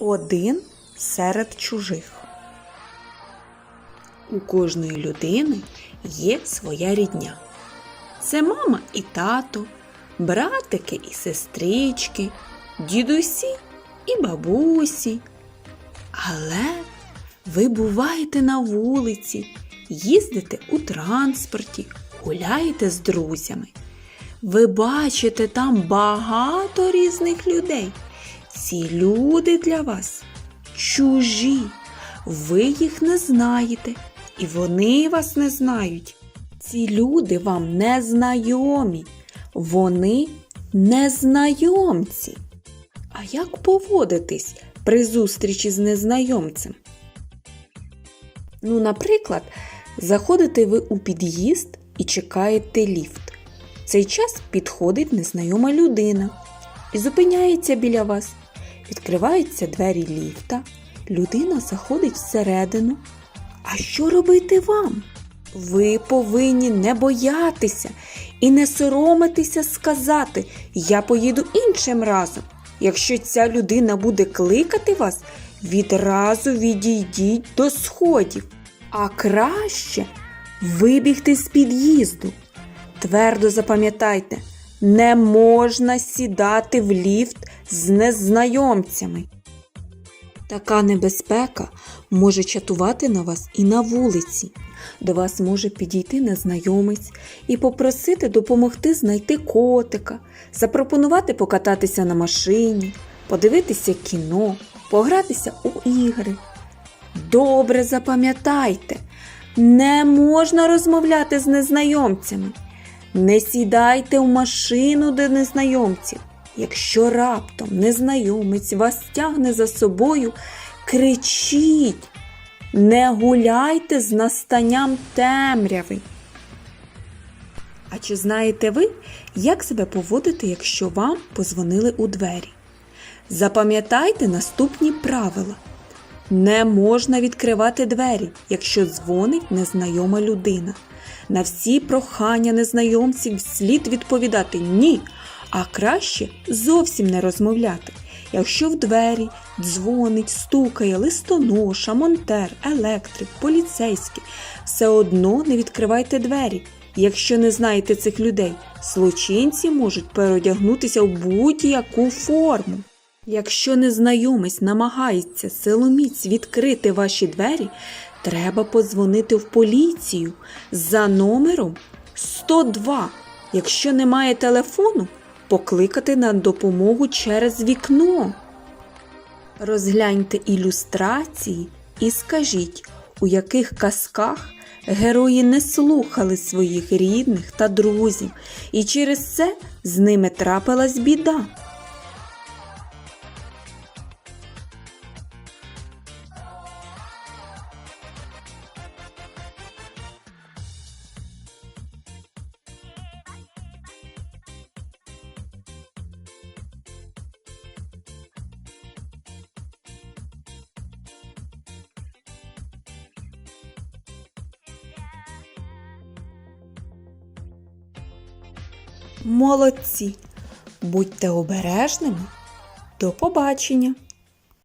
Один серед чужих. У кожної людини є своя рідня. Це мама і тато, братики і сестрички, дідусі і бабусі. Але ви буваєте на вулиці, їздите у транспорті, гуляєте з друзями. Ви бачите там багато різних людей. Ці люди для вас чужі. Ви їх не знаєте, і вони вас не знають. Ці люди вам не знайомі, вони незнайомці. А як поводитись при зустрічі з незнайомцем? Ну, наприклад, заходите ви у під'їзд і чекаєте ліфт. В цей час підходить незнайома людина і зупиняється біля вас. Відкриваються двері ліфта, людина заходить всередину. А що робити вам? Ви повинні не боятися і не соромитися сказати Я поїду іншим разом. Якщо ця людина буде кликати вас, відразу відійдіть до сходів. А краще вибігти з під'їзду. Твердо запам'ятайте, не можна сідати в ліфт з незнайомцями. Така небезпека може чатувати на вас і на вулиці. До вас може підійти незнайомець і попросити допомогти знайти котика, запропонувати покататися на машині, подивитися кіно, погратися у ігри. Добре запам'ятайте, не можна розмовляти з незнайомцями. Не сідайте в машину до незнайомців. Якщо раптом незнайомець вас тягне за собою, кричіть, не гуляйте з настанням темряви. А чи знаєте ви, як себе поводити, якщо вам позвонили у двері? Запам'ятайте наступні правила. Не можна відкривати двері, якщо дзвонить незнайома людина. На всі прохання незнайомців слід відповідати ні, а краще зовсім не розмовляти. Якщо в двері дзвонить, стукає листоноша, монтер, електрик, поліцейський, все одно не відкривайте двері. Якщо не знаєте цих людей, злочинці можуть переодягнутися в будь-яку форму. Якщо незнайомець намагається силоміць відкрити ваші двері, треба подзвонити в поліцію за номером 102. Якщо немає телефону, покликати на допомогу через вікно. Розгляньте ілюстрації і скажіть, у яких казках герої не слухали своїх рідних та друзів, і через це з ними трапилась біда. Молодці! Будьте обережними. До побачення!